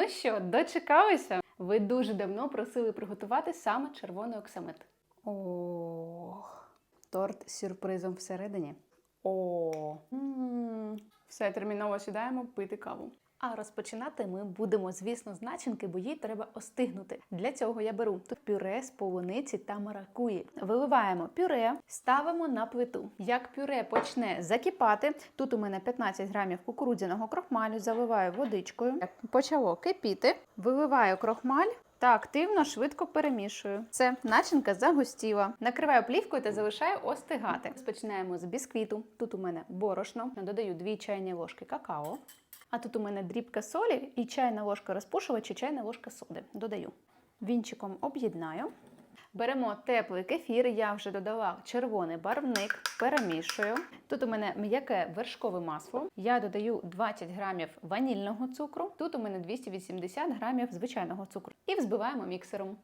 Ну що, дочекалися? Ви дуже давно просили приготувати саме червоний оксамит. Ох, торт з сюрпризом всередині. О, м, все терміново сідаємо пити каву. А розпочинати ми будемо, звісно, з начинки, бо їй треба остигнути. Для цього я беру тут пюре з полуниці та маракуї. Виливаємо пюре, ставимо на плиту. Як пюре почне закипати, тут у мене 15 грамів кукурудзяного крохмалю, заливаю водичкою. Почало кипіти, виливаю крохмаль. Та активно швидко перемішую. Це начинка загустіла. Накриваю плівкою та залишаю остигати. Спочинаємо з бісквіту. Тут у мене борошно. Додаю 2 чайні ложки какао. А тут у мене дрібка солі і чайна ложка розпушувача, чайна ложка соди. Додаю. Вінчиком об'єднаю. Беремо теплий кефір, я вже додала червоний барвник, перемішую. Тут у мене м'яке вершкове масло. Я додаю 20 грамів ванільного цукру. Тут у мене 280 грамів звичайного цукру. І взбиваємо міксером.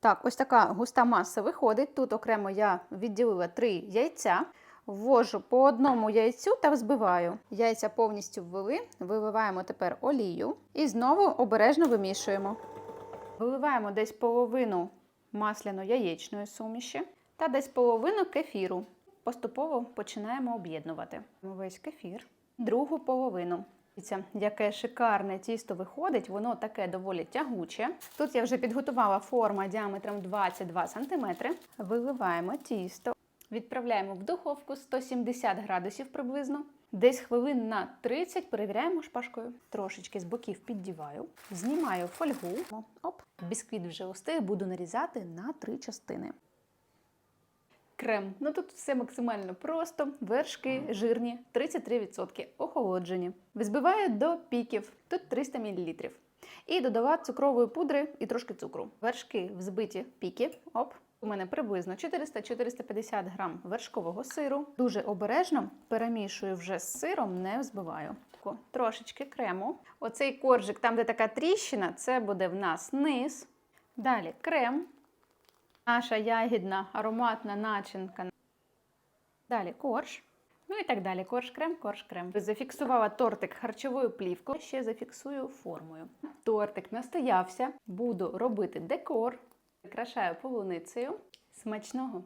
Так, ось така густа маса виходить. Тут окремо я відділила три яйця. Ввожу по одному яйцю та взбиваю. Яйця повністю ввели, виливаємо тепер олію і знову обережно вимішуємо. Виливаємо десь половину масляно-яєчної суміші та десь половину кефіру. Поступово починаємо об'єднувати весь кефір, другу половину. Дивіться, Яке шикарне тісто виходить, воно таке доволі тягуче. Тут я вже підготувала форма діаметром 22 см. Виливаємо тісто, відправляємо в духовку 170 градусів приблизно. Десь хвилин на 30 перевіряємо шпажкою. Трошечки з боків піддіваю, знімаю фольгу. Оп, бісквіт вже остиг, буду нарізати на три частини. Крем. Ну тут все максимально просто. Вершки жирні, 33%, охолоджені. Взбиваю до піків, тут 300 мл. І додала цукрової пудри і трошки цукру. Вершки взбиті піки. Оп. У мене приблизно 400-450 грам вершкового сиру. Дуже обережно перемішую вже з сиром, не взбиваю. Трошечки крему. Оцей коржик, там, де така тріщина, це буде в нас низ. Далі крем. Наша ягідна ароматна начинка. Далі корж. Ну і так далі. Корж крем, корж крем. Зафіксувала тортик харчовою плівкою. Ще зафіксую формою. Тортик настоявся. Буду робити декор. Прикрашаю полуницею. Смачного!